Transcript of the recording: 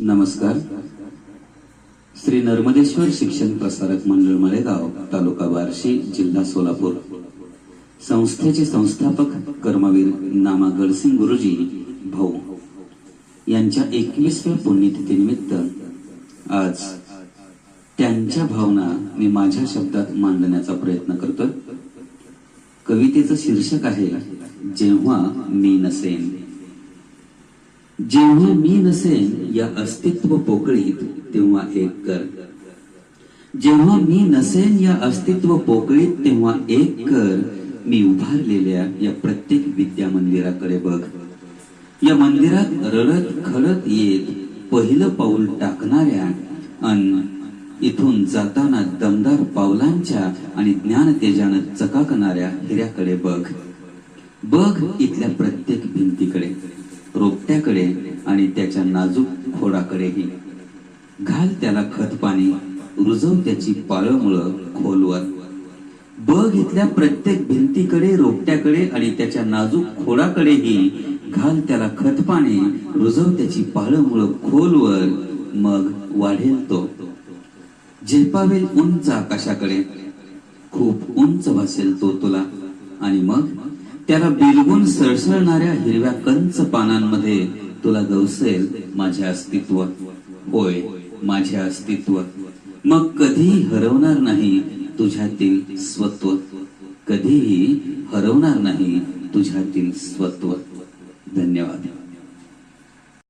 नमस्कार. श्री नर्मदेश्वर शिक्षण प्रसारक मंडळ मळेगाव तालुका बार्शी जिल्हा सोलापूर. संस्थेचे संस्थापक कर्मवीर नामा गडसिंग गुरुजी भाऊ. यांच्या एकवीसव्या पुण्यतिथीनिमित्त आज त्यांच्या भावना मी माझ्या शब्दात मांडण्याचा प्रयत्न करतोय. कवितेचं शीर्षक आहे जेव्हा मी नसेन. जेव्हा मी नसेन या अस्तित्व पोकळीत तेव्हा एक कर. जेव्हा मी नसेन या अस्तित्व पोकळीत तेव्हा एक कर. मी उभारलेल्या या प्रत्येक विद्या मंदिराकडे बघ. या मंदिरात रडत खडत येत पहिलं पाऊल टाकणाऱ्या अन इथून जाताना दमदार पावलांच्या आणि ज्ञान तेजानं चकाकणाऱ्या हिऱ्याकडे बघ. बघ इथल्या प्रत्येक त्याच्या नाजूक खोडाकडेही. घाल त्याला खत पाणी रुजव त्याची पाळमुळं खोलवर. ब घेतल्या प्रत्येक भिंतीकडे रोपट्याकडे आणि त्याच्या नाजूक खोडाकडेही घाल त्याला खत पाणी रुजव त्याची पाळमुळं खोलवर मग वाढेल तो. झेपावेल उंच आकाशाकडे. खूप उंच भासेल तो तुला. आणि मग त्याला बिलगून सळसळणाऱ्या हिरव्या कंच पानांमध्ये तुला गवसेल माझे अस्तित्व होय माझे अस्तित्व मग कधीही हरवणार नाही तुझ्यातील स्वत्व. कधीही हरवणार नाही तुझ्यातील स्वत्व. धन्यवाद.